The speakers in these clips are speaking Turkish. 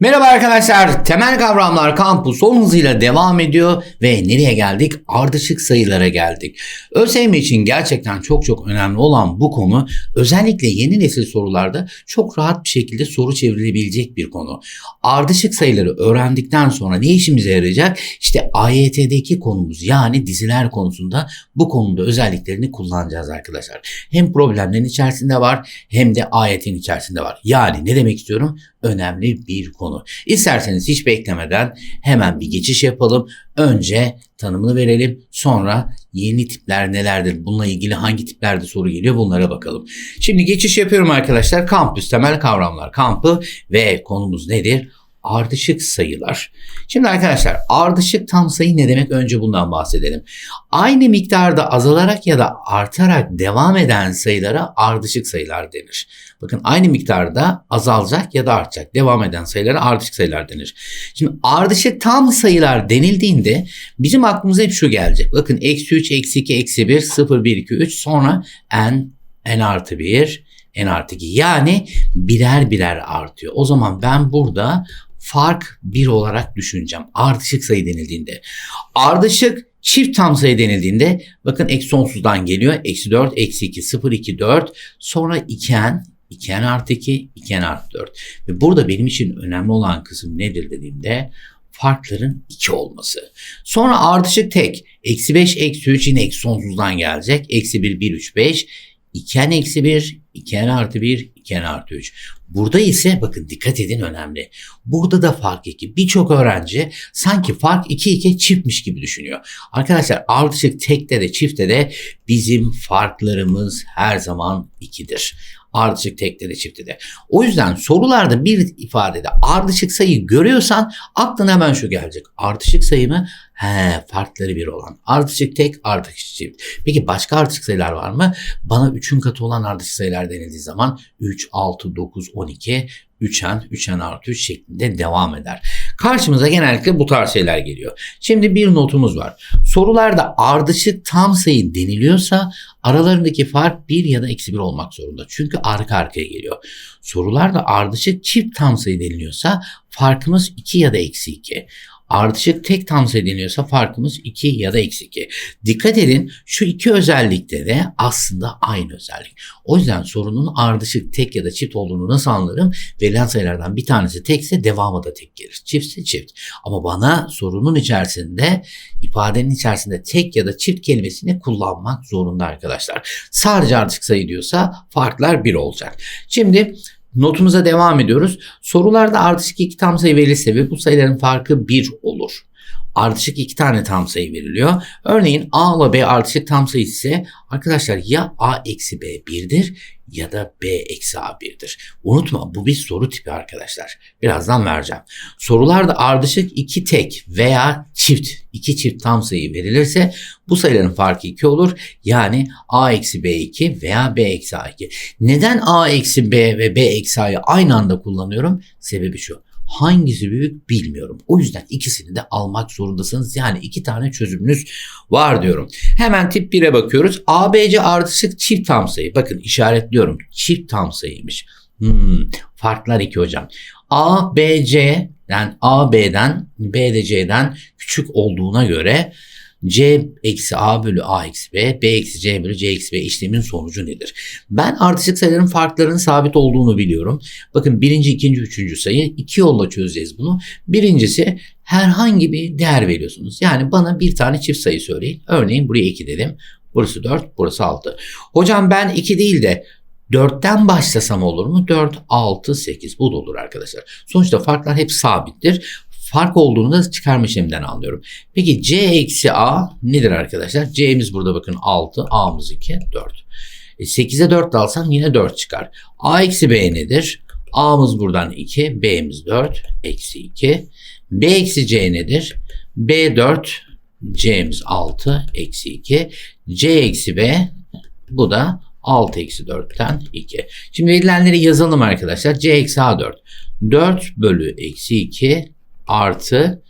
Merhaba arkadaşlar. Temel kavramlar kampı son hızıyla devam ediyor ve nereye geldik? Ardışık sayılara geldik. ÖSYM için gerçekten çok çok önemli olan bu konu özellikle yeni nesil sorularda çok rahat bir şekilde soru çevrilebilecek bir konu. Ardışık sayıları öğrendikten sonra ne işimize yarayacak? İşte AYT'deki konumuz yani diziler konusunda bu konuda özelliklerini kullanacağız arkadaşlar. Hem problemlerin içerisinde var hem de AYT'nin içerisinde var. Yani ne demek istiyorum? Önemli bir konu. İsterseniz hiç beklemeden hemen bir geçiş yapalım. Önce tanımını verelim. Sonra yeni tipler nelerdir? Bununla ilgili hangi tiplerde soru geliyor bunlara bakalım. Şimdi geçiş yapıyorum arkadaşlar. Kampüs temel kavramlar kampı ve konumuz nedir? Ardışık sayılar. Şimdi arkadaşlar ardışık tam sayı ne demek? Önce bundan bahsedelim. Aynı miktarda azalarak ya da artarak devam eden sayılara ardışık sayılar denir. Bakın aynı miktarda azalacak ya da artacak devam eden sayılara ardışık sayılar denir. Şimdi ardışık tam sayılar denildiğinde bizim aklımıza hep şu gelecek. Bakın eksi 3, eksi 2, eksi 1, 0, 1, 2, 3 sonra n, n artı 1, n artı 2 yani birer birer artıyor. O zaman ben burada fark 1 olarak düşüneceğim. Ardışık sayı denildiğinde. Ardışık çift tam sayı denildiğinde bakın eksi sonsuzdan geliyor. Eksi 4, eksi 2, 0, 2, 4. Sonra 2n, 2n artı 2, 2n artı 4. Ve burada benim için önemli olan kısım nedir dediğimde farkların 2 olması. Sonra ardışık tek. Eksi 5, eksi 3 yine eksi sonsuzdan gelecek. Eksi 1, 1, 3, 5. 2n eksi 1, 2n artı 1, 2n artı 3. Burada ise bakın dikkat edin önemli. Burada da fark 2. Birçok öğrenci sanki fark 2 2 çiftmiş gibi düşünüyor. Arkadaşlar ardışık tekte de çifte de bizim farklarımız her zaman 2'dir. Ardışık tekte de çifte de. O yüzden sorularda bir ifadede ardışık sayı görüyorsan aklına hemen şu gelecek. Ardışık sayı mı? He, farkları bir olan. Ardışık tek, ardışık çift. Peki başka ardışık sayılar var mı? Bana 3'ün katı olan ardışık sayılar denildiği zaman 3, 6, 9, 12, 3n, 3n artı 3 şeklinde devam eder. Karşımıza genellikle bu tarz şeyler geliyor. Şimdi bir notumuz var. Sorularda ardışık tam sayı deniliyorsa aralarındaki fark 1 ya da eksi 1 olmak zorunda. Çünkü arka arkaya geliyor. Sorularda ardışık çift tam sayı deniliyorsa farkımız 2 ya da eksi 2. Ardışık tek tam sayı deniyorsa farkımız 2 ya da eksi 2. Dikkat edin şu iki özellikte de aslında aynı özellik. O yüzden sorunun ardışık tek ya da çift olduğunu nasıl anlarım? Verilen sayılardan bir tanesi tekse devamı da tek gelir. Çiftse çift. Ama bana sorunun içerisinde ifadenin içerisinde tek ya da çift kelimesini kullanmak zorunda arkadaşlar. Sadece ardışık sayı diyorsa farklar bir olacak. Şimdi Notumuza devam ediyoruz. Sorularda ardışık iki tam sayı verilirse ve bu sayıların farkı 1 olur. Ardışık iki tane tam sayı veriliyor. Örneğin A ile B ardışık tam sayı ise arkadaşlar ya A eksi B 1'dir ya da B eksi A 1'dir. Unutma bu bir soru tipi arkadaşlar. Birazdan vereceğim. Sorularda ardışık iki tek veya çift iki çift tam sayı verilirse bu sayıların farkı 2 olur. Yani A eksi B 2 veya B eksi A 2. Neden A eksi B ve B eksi A'yı aynı anda kullanıyorum? Sebebi şu. Hangisi büyük bilmiyorum. O yüzden ikisini de almak zorundasınız. Yani iki tane çözümünüz var diyorum. Hemen tip 1'e bakıyoruz. ABC ardışık çift tam sayı. Bakın işaretliyorum. Çift tam sayıymış. Hmm, farklar iki hocam. A, B, C yani A, B'den, B de C'den küçük olduğuna göre C eksi A bölü A eksi B, B eksi C bölü C eksi B işlemin sonucu nedir? Ben ardışık sayıların farklarının sabit olduğunu biliyorum. Bakın birinci, ikinci, üçüncü sayı iki yolla çözeceğiz bunu. Birincisi herhangi bir değer veriyorsunuz. Yani bana bir tane çift sayı söyleyin. Örneğin buraya 2 dedim. Burası 4, burası 6. Hocam ben 2 değil de 4'ten başlasam olur mu? 4, 6, 8 bu da olur arkadaşlar. Sonuçta farklar hep sabittir fark olduğunu da çıkarma işleminden anlıyorum. Peki C eksi A nedir arkadaşlar? C'miz burada bakın 6, A'mız 2, 4. E 8'e 4 de yine 4 çıkar. A eksi B nedir? A'mız buradan 2, B'miz 4, eksi 2. B eksi C nedir? B 4, C'miz 6, eksi 2. C eksi B bu da 6 eksi 4'ten 2. Şimdi verilenleri yazalım arkadaşlar. C eksi A 4. 4 bölü eksi 2 artı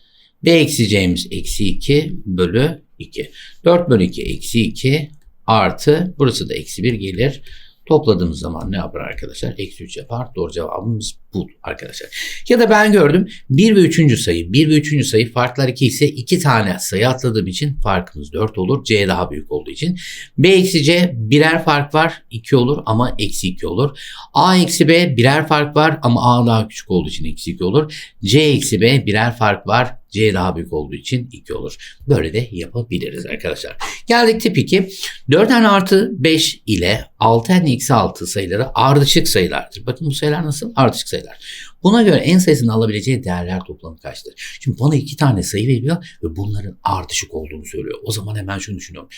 b eksi c'miz eksi 2 bölü 2. 4 bölü 2 eksi 2 artı burası da eksi 1 gelir. Topladığımız zaman ne yapar arkadaşlar? Eksi 3 yapar. Doğru cevabımız bu arkadaşlar. Ya da ben gördüm 1 ve 3. sayı. 1 ve 3. sayı farklar 2 ise 2 tane sayı atladığım için farkımız 4 olur. C daha büyük olduğu için. B eksi C birer fark var 2 olur ama eksi 2 olur. A eksi B birer fark var ama A daha küçük olduğu için eksi 2 olur. C eksi B birer fark var. C daha büyük olduğu için 2 olur. Böyle de yapabiliriz arkadaşlar. Geldik tip 2. 4n artı 5 ile 6n eksi 6 sayıları ardışık sayılardır. Bakın bu sayılar nasıl? Ardışık sayılar. Buna göre en sayısının alabileceği değerler toplamı kaçtır? Şimdi bana iki tane sayı veriyor ve bunların ardışık olduğunu söylüyor. O zaman hemen şunu düşünüyorum.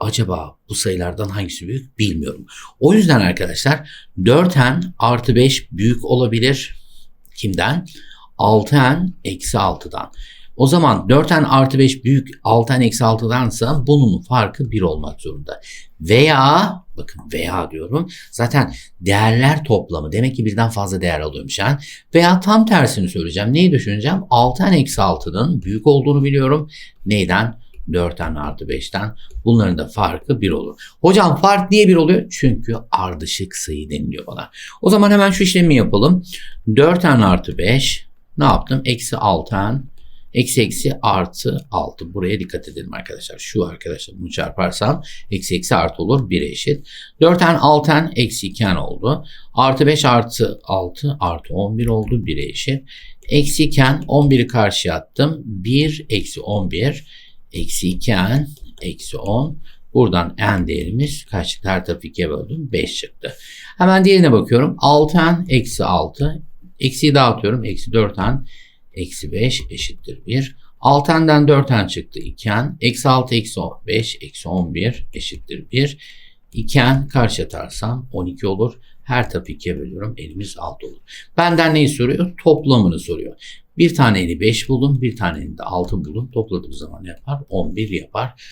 Acaba bu sayılardan hangisi büyük bilmiyorum. O yüzden arkadaşlar 4n artı 5 büyük olabilir. Kimden? 6n eksi 6'dan. O zaman 4n artı 5 büyük 6n eksi 6'dansa bunun farkı 1 olmak zorunda. Veya bakın veya diyorum zaten değerler toplamı demek ki birden fazla değer alıyormuş yani. Veya tam tersini söyleyeceğim. Neyi düşüneceğim? 6n eksi 6'nın büyük olduğunu biliyorum. Neyden? 4n artı 5'ten bunların da farkı 1 olur. Hocam fark niye 1 oluyor? Çünkü ardışık sayı deniliyor bana. O zaman hemen şu işlemi yapalım. 4n artı 5 ne yaptım? Eksi 6n Eksi eksi artı 6. Buraya dikkat edelim arkadaşlar. Şu arkadaşlar bunu çarparsam eksi eksi artı olur 1'e eşit. 4n 6n eksi 2n oldu. Artı 5 artı 6 artı 11 oldu 1'e eşit. Eksi 2n 11'i karşıya attım. 1 eksi 11 eksi 2n eksi 10. Buradan n değerimiz kaç çıktı? Her tarafı 2'ye böldüm. 5 çıktı. Hemen diğerine bakıyorum. 6n eksi 6. Eksiyi dağıtıyorum. Eksi 4n eksi 5 eşittir 1. 6n'den 4n çıktı 2n. Eksi 6 eksi 5 eksi 11 eşittir 1. 2n karşı atarsam 12 olur. Her tarafı 2'ye bölüyorum. Elimiz 6 olur. Benden neyi soruyor? Toplamını soruyor. Bir taneni 5 buldum. Bir taneni de 6 buldum. Topladığım zaman yapar? 11 yapar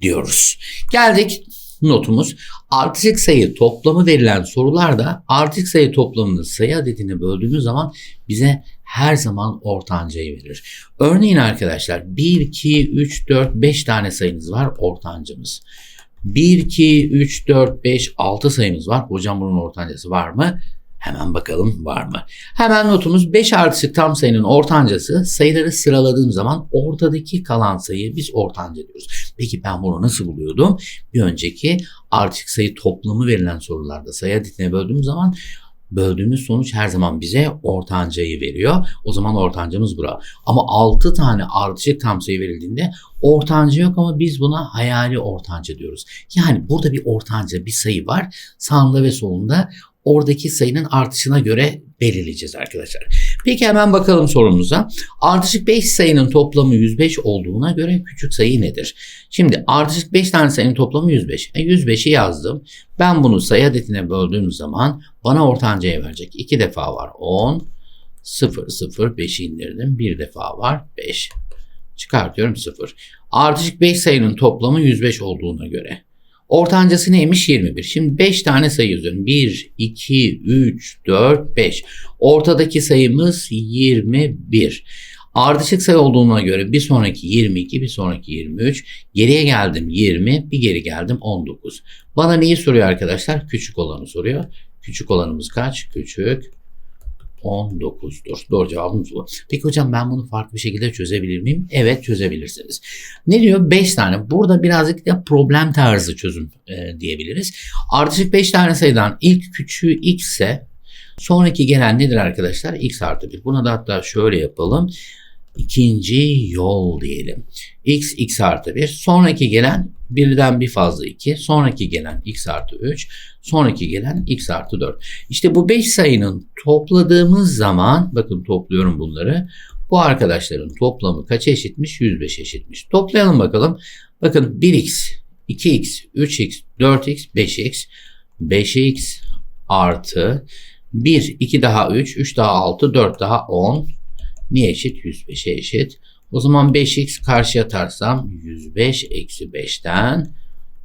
diyoruz. Geldik notumuz artık sayı toplamı verilen sorularda artık sayı toplamını sayı adedine böldüğümüz zaman bize her zaman ortancayı verir. Örneğin arkadaşlar 1, 2, 3, 4, 5 tane sayınız var ortancamız. 1, 2, 3, 4, 5, 6 sayımız var. Hocam bunun ortancası var mı? Hemen bakalım var mı? Hemen notumuz 5 artı tam sayının ortancası sayıları sıraladığım zaman ortadaki kalan sayıyı biz ortanca diyoruz. Peki ben bunu nasıl buluyordum? Bir önceki artık sayı toplamı verilen sorularda sayı adetine böldüğüm zaman böldüğümüz sonuç her zaman bize ortancayı veriyor. O zaman ortancamız bura. Ama 6 tane ardışık tam sayı verildiğinde ortanca yok ama biz buna hayali ortanca diyoruz. Yani burada bir ortanca bir sayı var. Sağında ve solunda oradaki sayının artışına göre belirleyeceğiz arkadaşlar. Peki hemen bakalım sorumuza. Ardışık 5 sayının toplamı 105 olduğuna göre küçük sayı nedir? Şimdi ardışık 5 tane sayının toplamı 105. E 105'i yazdım. Ben bunu sayı adetine böldüğüm zaman bana ortancayı verecek. 2 defa var 10, 0, 0, 5'i indirdim. Bir defa var 5. Çıkartıyorum 0. Ardışık 5 sayının toplamı 105 olduğuna göre Ortancası neymiş? 21. Şimdi 5 tane sayı yazıyorum. 1, 2, 3, 4, 5. Ortadaki sayımız 21. Ardışık sayı olduğuna göre bir sonraki 22, bir sonraki 23. Geriye geldim 20, bir geri geldim 19. Bana neyi soruyor arkadaşlar? Küçük olanı soruyor. Küçük olanımız kaç? Küçük 19'dur. Doğru cevabımız bu. Peki hocam ben bunu farklı bir şekilde çözebilir miyim? Evet çözebilirsiniz. Ne diyor? 5 tane. Burada birazcık da problem tarzı çözüm e, diyebiliriz. Ardışık 5 tane sayıdan ilk küçüğü x ise sonraki gelen nedir arkadaşlar? x artı 1. Buna da hatta şöyle yapalım. İkinci yol diyelim. x, x artı 1. Sonraki gelen birden bir fazla 2. Sonraki gelen x artı 3. Sonraki gelen x artı 4. İşte bu 5 sayının topladığımız zaman bakın topluyorum bunları. Bu arkadaşların toplamı kaça eşitmiş? 105 eşitmiş. Toplayalım bakalım. Bakın 1x, 2x, 3x, 4x, 5x, 5x artı 1, 2 daha 3, 3 daha 6, 4 daha 10. Niye eşit? 105'e eşit. O zaman 5x karşıya atarsam 105 eksi 5'ten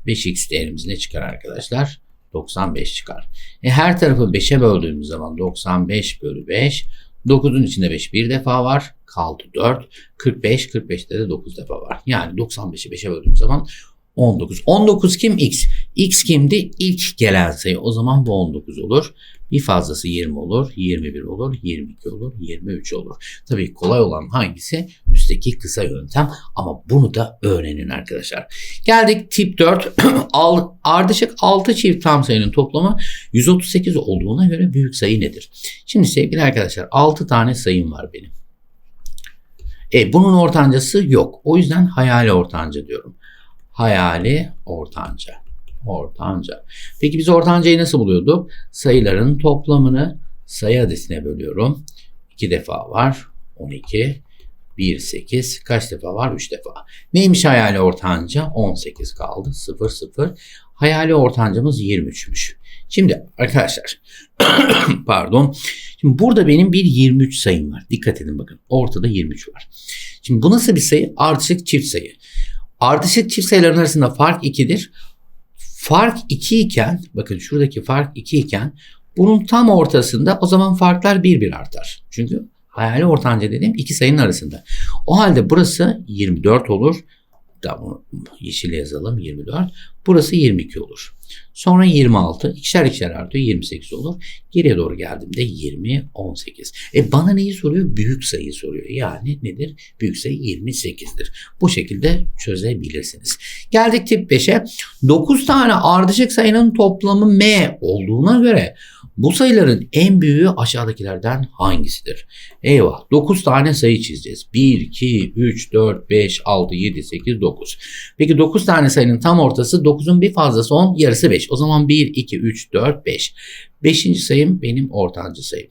5x değerimiz ne çıkar arkadaşlar? 95 çıkar. E her tarafı 5'e böldüğümüz zaman 95 bölü 5. 9'un içinde 5 bir defa var. Kaldı 4. 45. 45'te de 9 defa var. Yani 95'i 5'e böldüğümüz zaman 19. 19 kim? X. X kimdi? İlk gelen sayı. O zaman bu 19 olur. Bir fazlası 20 olur, 21 olur, 22 olur, 23 olur. Tabii kolay olan hangisi? Üstteki kısa yöntem ama bunu da öğrenin arkadaşlar. Geldik tip 4. Al- Ardışık 6 çift tam sayının toplamı 138 olduğuna göre büyük sayı nedir? Şimdi sevgili arkadaşlar 6 tane sayım var benim. E, bunun ortancası yok. O yüzden hayali ortanca diyorum. Hayali ortanca. Ortanca. Peki biz ortancayı nasıl buluyorduk? Sayıların toplamını sayı adesine bölüyorum. 2 defa var. 12. 1, 8. Kaç defa var? 3 defa. Neymiş hayali ortanca? 18 kaldı. 0, 0. Hayali ortancamız 23'müş. Şimdi arkadaşlar pardon. Şimdi burada benim bir 23 sayım var. Dikkat edin bakın. Ortada 23 var. Şimdi bu nasıl bir sayı? Ardışık çift sayı. Ardışık çift sayıların arasında fark 2'dir. Fark 2 iken bakın şuradaki fark 2 iken bunun tam ortasında o zaman farklar 1 1 artar. Çünkü hayali ortanca dediğim iki sayının arasında. O halde burası 24 olur. Da bunu yeşile yazalım 24. Burası 22 olur. Sonra 26. ikişer ikişer artıyor 28 olur. Geriye doğru geldiğimde 20, 18. E bana neyi soruyor? Büyük sayıyı soruyor. Yani nedir? Büyük sayı 28'dir. Bu şekilde çözebilirsiniz. Geldik tip 5'e. 9 tane ardışık sayının toplamı m olduğuna göre bu sayıların en büyüğü aşağıdakilerden hangisidir? Eyvah 9 tane sayı çizeceğiz. 1, 2, 3, 4, 5, 6, 7, 8, 9. Peki 9 tane sayının tam ortası 9'un bir fazlası 10 yarısı 5. O zaman 1, 2, 3, 4, 5. 5. sayım benim ortancı sayım.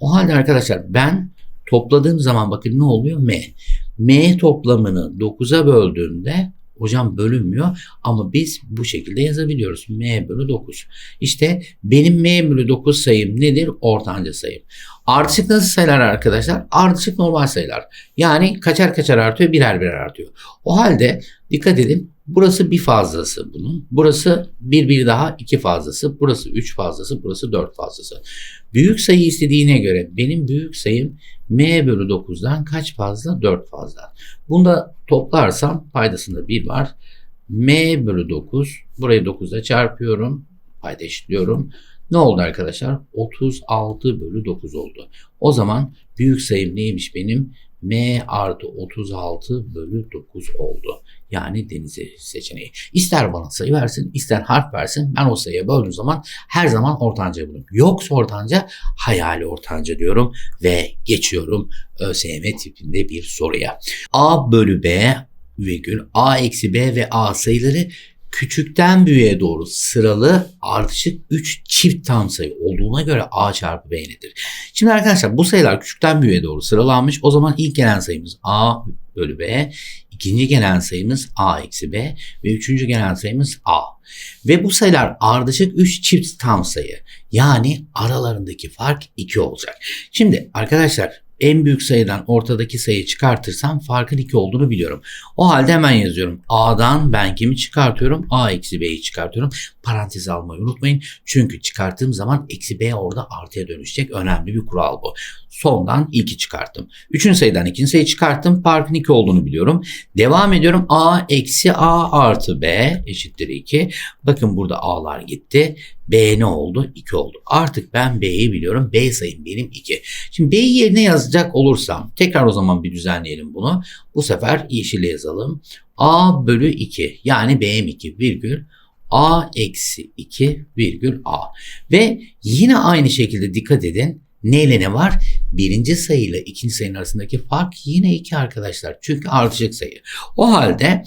O halde arkadaşlar ben topladığım zaman bakın ne oluyor? M. M toplamını 9'a böldüğümde hocam bölünmüyor ama biz bu şekilde yazabiliyoruz. M bölü 9. İşte benim M bölü 9 sayım nedir? Ortanca sayım. Ardışık nasıl sayılar arkadaşlar? Ardışık normal sayılar. Yani kaçar kaçar artıyor, birer birer artıyor. O halde dikkat edin burası bir fazlası bunun. Burası bir bir daha iki fazlası. Burası üç fazlası. Burası dört fazlası. Büyük sayı istediğine göre benim büyük sayım m bölü 9'dan kaç fazla? 4 fazla. Bunda toplarsam paydasında 1 var. m bölü 9. Burayı 9'a çarpıyorum. Payda eşitliyorum. Ne oldu arkadaşlar? 36 bölü 9 oldu. O zaman büyük sayım neymiş benim? M artı 36 bölü 9 oldu. Yani denizi seçeneği. İster bana sayı versin, ister harf versin. Ben o sayıya böldüğüm zaman her zaman ortanca bulurum. Yoksa ortanca hayali ortanca diyorum ve geçiyorum ÖSYM tipinde bir soruya. A bölü B virgül A eksi B ve A sayıları küçükten büyüğe doğru sıralı ardışık 3 çift tam sayı olduğuna göre A çarpı B nedir? Şimdi arkadaşlar bu sayılar küçükten büyüğe doğru sıralanmış. O zaman ilk gelen sayımız A bölü B, ikinci gelen sayımız A eksi B ve üçüncü gelen sayımız A. Ve bu sayılar ardışık 3 çift tam sayı. Yani aralarındaki fark 2 olacak. Şimdi arkadaşlar en büyük sayıdan ortadaki sayıyı çıkartırsam farkın 2 olduğunu biliyorum. O halde hemen yazıyorum. A'dan ben kimi çıkartıyorum? A eksi B'yi çıkartıyorum. Parantez almayı unutmayın. Çünkü çıkarttığım zaman eksi B orada artıya dönüşecek. Önemli bir kural bu. Sondan ilki çıkarttım. Üçüncü sayıdan ikinci sayı çıkarttım. Farkın 2 olduğunu biliyorum. Devam ediyorum. A eksi A artı B eşittir 2. Bakın burada A'lar gitti. B ne oldu? 2 oldu. Artık ben B'yi biliyorum. B sayım benim 2. Şimdi B'yi yerine yazacak olursam tekrar o zaman bir düzenleyelim bunu. Bu sefer yeşile yazalım. A bölü 2 yani B'm 2 virgül A eksi 2 virgül A. Ve yine aynı şekilde dikkat edin. Ne ile ne var? Birinci sayı ile ikinci sayının arasındaki fark yine 2 arkadaşlar. Çünkü artacak sayı. O halde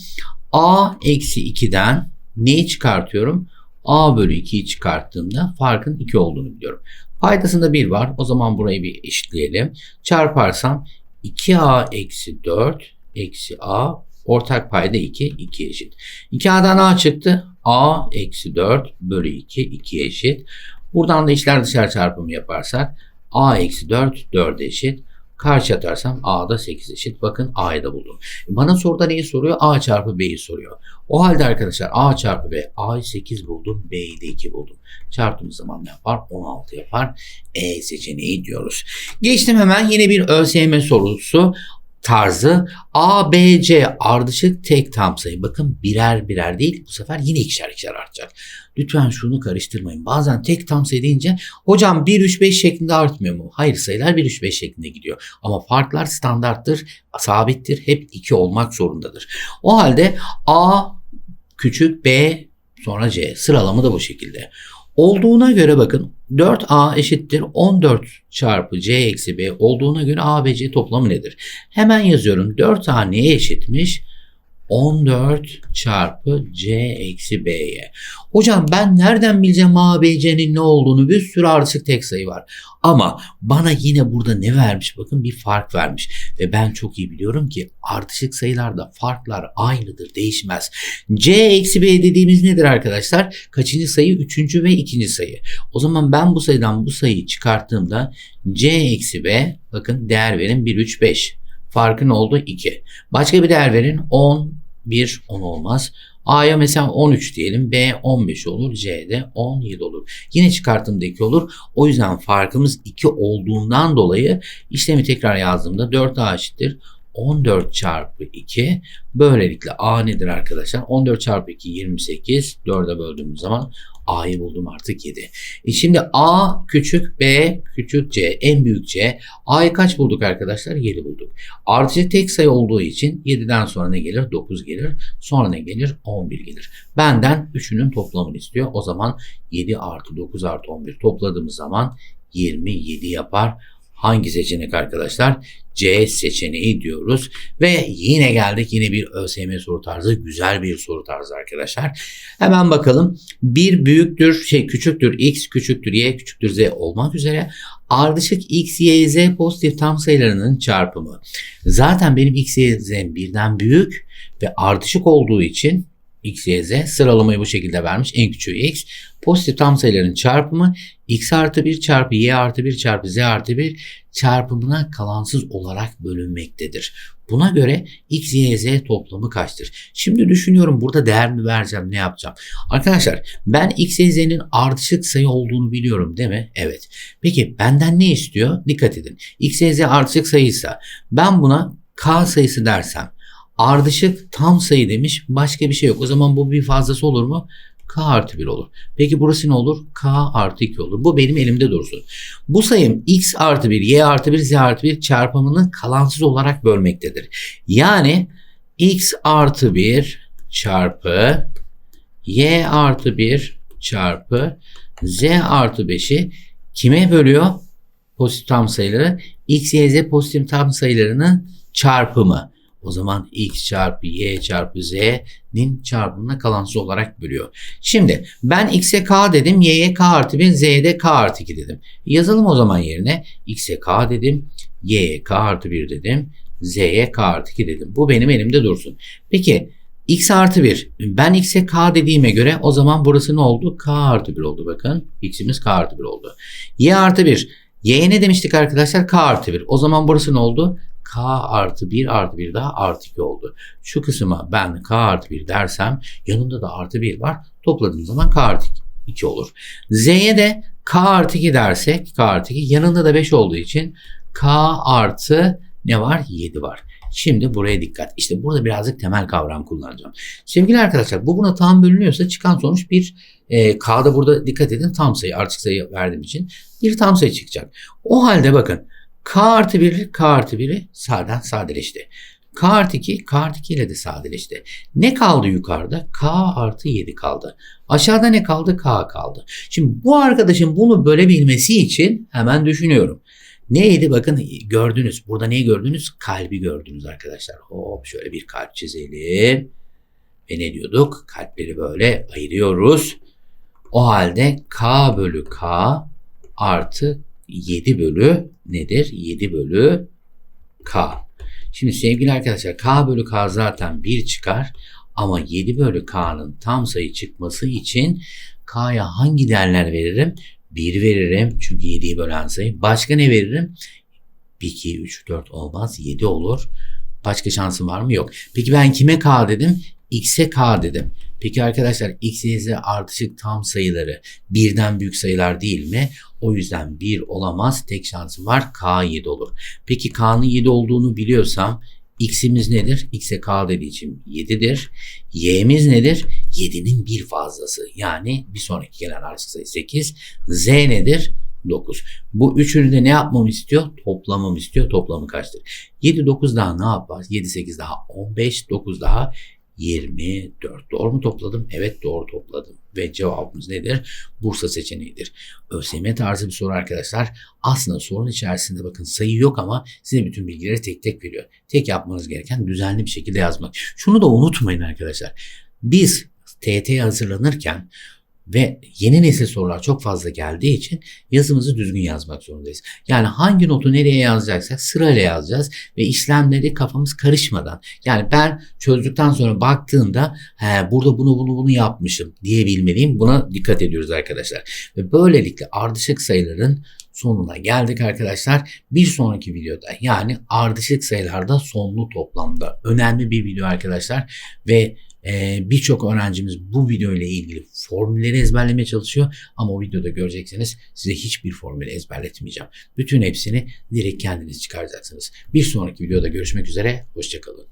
A eksi 2'den neyi çıkartıyorum? A bölü 2'yi çıkarttığımda farkın 2 olduğunu biliyorum. Paydasında 1 var. O zaman burayı bir eşitleyelim. Çarparsam 2A eksi 4 eksi A ortak payda 2, 2 eşit. 2A'dan A çıktı. A eksi 4 bölü 2, 2 eşit. Buradan da içler dışarı çarpımı yaparsak A eksi 4, 4 eşit. Karşı atarsam A'da 8 eşit. Bakın A'yı da buldum. Bana soruda neyi soruyor? A çarpı B'yi soruyor. O halde arkadaşlar A çarpı B. A'yı 8 buldum. B'yi de 2 buldum. Çarptığımız zaman ne yapar? 16 yapar. E seçeneği diyoruz. Geçtim hemen yine bir ÖSYM sorusu. Tarzı A, B, C ardışık tek tam sayı. Bakın birer birer değil bu sefer yine ikişer ikişer artacak. Lütfen şunu karıştırmayın. Bazen tek tam sayı deyince hocam 1, 3, 5 şeklinde artmıyor mu? Hayır sayılar 1, 3, 5 şeklinde gidiyor. Ama farklar standarttır, sabittir, hep 2 olmak zorundadır. O halde A küçük B sonra C sıralama da bu şekilde. Olduğuna göre bakın 4A eşittir 14 çarpı C eksi B olduğuna göre A ve C toplamı nedir? Hemen yazıyorum 4A neye eşitmiş? 14 çarpı C eksi B'ye. Hocam ben nereden bileceğim A, B, C'nin ne olduğunu? Bir sürü ardışık tek sayı var. Ama bana yine burada ne vermiş? Bakın bir fark vermiş. Ve ben çok iyi biliyorum ki ardışık sayılarda farklar aynıdır, değişmez. C eksi B dediğimiz nedir arkadaşlar? Kaçıncı sayı? Üçüncü ve ikinci sayı. O zaman ben bu sayıdan bu sayıyı çıkarttığımda C eksi B bakın değer verin 1, 3, 5. Farkı ne oldu? 2. Başka bir değer verin. 10, 1, 10 olmaz. A'ya mesela 13 diyelim. B 15 olur. C'de 17 olur. Yine çıkarttığımda 2 olur. O yüzden farkımız 2 olduğundan dolayı işlemi tekrar yazdığımda 4A eşittir. 14 çarpı 2 böylelikle A nedir arkadaşlar? 14 çarpı 2 28 4'e böldüğümüz zaman A'yı buldum artık 7. E şimdi A küçük B küçük C en büyük C. A'yı kaç bulduk arkadaşlar? 7 bulduk. Artı tek sayı olduğu için 7'den sonra ne gelir? 9 gelir. Sonra ne gelir? 11 gelir. Benden 3'ünün toplamını istiyor. O zaman 7 artı 9 artı 11 topladığımız zaman 27 yapar. Hangi seçenek arkadaşlar? C seçeneği diyoruz. Ve yine geldik yine bir ÖSYM soru tarzı. Güzel bir soru tarzı arkadaşlar. Hemen bakalım. Bir büyüktür, şey küçüktür, x küçüktür, y küçüktür, z olmak üzere ardışık x, y, z pozitif tam sayılarının çarpımı. Zaten benim x, y, z birden büyük ve ardışık olduğu için x, y, z sıralamayı bu şekilde vermiş. En küçüğü x. Pozitif tam sayıların çarpımı x artı 1 çarpı y artı 1 çarpı z artı 1 çarpımına kalansız olarak bölünmektedir. Buna göre x, y, z toplamı kaçtır? Şimdi düşünüyorum burada değer mi vereceğim ne yapacağım? Arkadaşlar ben x, y, z'nin ardışık sayı olduğunu biliyorum değil mi? Evet. Peki benden ne istiyor? Dikkat edin. x, y, z ardışık sayıysa ben buna k sayısı dersem ardışık tam sayı demiş başka bir şey yok. O zaman bu bir fazlası olur mu? K artı 1 olur. Peki burası ne olur? K artı 2 olur. Bu benim elimde dursun. Bu sayım X artı 1, Y artı 1, Z artı 1 çarpımını kalansız olarak bölmektedir. Yani X artı 1 çarpı Y artı 1 çarpı Z artı 5'i kime bölüyor? Pozitif tam sayıları. X, Y, Z pozitif tam sayılarının çarpımı. O zaman x çarpı y çarpı z'nin çarpımına kalansız olarak bölüyor. Şimdi ben x'e k dedim, y'ye k artı 1, z'ye de k artı 2 dedim. Yazalım o zaman yerine x'e k dedim, y'ye k artı 1 dedim, z'ye k artı 2 dedim. Bu benim elimde dursun. Peki x artı 1. Ben x'e k dediğime göre o zaman burası ne oldu? k artı 1 oldu bakın. x'imiz k artı 1 oldu. y artı 1. y'ye ne demiştik arkadaşlar? k artı 1. O zaman burası ne oldu? K artı 1 artı 1 daha artı 2 oldu. Şu kısma ben k artı 1 dersem yanında da artı 1 var. Topladığım zaman k artı 2 olur. Z'ye de k artı 2 dersek k artı 2 yanında da 5 olduğu için k artı ne var? 7 var. Şimdi buraya dikkat. İşte burada birazcık temel kavram kullanacağım. Sevgili arkadaşlar bu buna tam bölünüyorsa çıkan sonuç bir e, K'da burada dikkat edin tam sayı artık sayı verdiğim için bir tam sayı çıkacak. O halde bakın K artı 1 K artı 1'i sağdan sadeleşti. K artı 2 K artı 2 ile de sadeleşti. Ne kaldı yukarıda? K artı 7 kaldı. Aşağıda ne kaldı? K kaldı. Şimdi bu arkadaşın bunu bölebilmesi için hemen düşünüyorum. Neydi? Bakın gördünüz. Burada neyi gördünüz? Kalbi gördünüz arkadaşlar. Hop şöyle bir kalp çizelim. Ve ne diyorduk? Kalpleri böyle ayırıyoruz. O halde K bölü K artı 7 bölü nedir? 7 bölü K. Şimdi sevgili arkadaşlar K bölü K zaten 1 çıkar. Ama 7 bölü K'nın tam sayı çıkması için K'ya hangi değerler veririm? 1 veririm. Çünkü 7'yi bölen sayı. Başka ne veririm? 1, 2, 3, 4 olmaz. 7 olur. Başka şansım var mı? Yok. Peki ben kime K dedim? X'e K dedim. Peki arkadaşlar X, Y, Z artışık tam sayıları birden büyük sayılar değil mi? O yüzden 1 olamaz. Tek şansım var. K 7 olur. Peki K'nın 7 olduğunu biliyorsam X'imiz nedir? X'e K dediği için 7'dir. Y'miz nedir? 7'nin bir fazlası. Yani bir sonraki gelen ardışık sayı 8. Z nedir? 9. Bu üçünü de ne yapmamı istiyor? Toplamamı istiyor. Toplamı kaçtır? 7, 9 daha ne yapar? 7, 8 daha 15, 9 daha 24. Doğru mu topladım? Evet doğru topladım. Ve cevabımız nedir? Bursa seçeneğidir. ÖSYM tarzı bir soru arkadaşlar. Aslında sorunun içerisinde bakın sayı yok ama size bütün bilgileri tek tek veriyor. Tek yapmanız gereken düzenli bir şekilde yazmak. Şunu da unutmayın arkadaşlar. Biz TYT'ye hazırlanırken ve yeni nesil sorular çok fazla geldiği için yazımızı düzgün yazmak zorundayız. Yani hangi notu nereye yazacaksak sırayla yazacağız ve işlemleri kafamız karışmadan. Yani ben çözdükten sonra baktığımda He, burada bunu bunu bunu yapmışım diyebilmeliyim. Buna dikkat ediyoruz arkadaşlar. Ve böylelikle ardışık sayıların sonuna geldik arkadaşlar. Bir sonraki videoda yani ardışık sayılarda sonlu toplamda önemli bir video arkadaşlar ve ee, birçok öğrencimiz bu video ile ilgili formülleri ezberlemeye çalışıyor ama o videoda göreceksiniz size hiçbir formülü ezberletmeyeceğim. Bütün hepsini direkt kendiniz çıkaracaksınız. Bir sonraki videoda görüşmek üzere, hoşçakalın.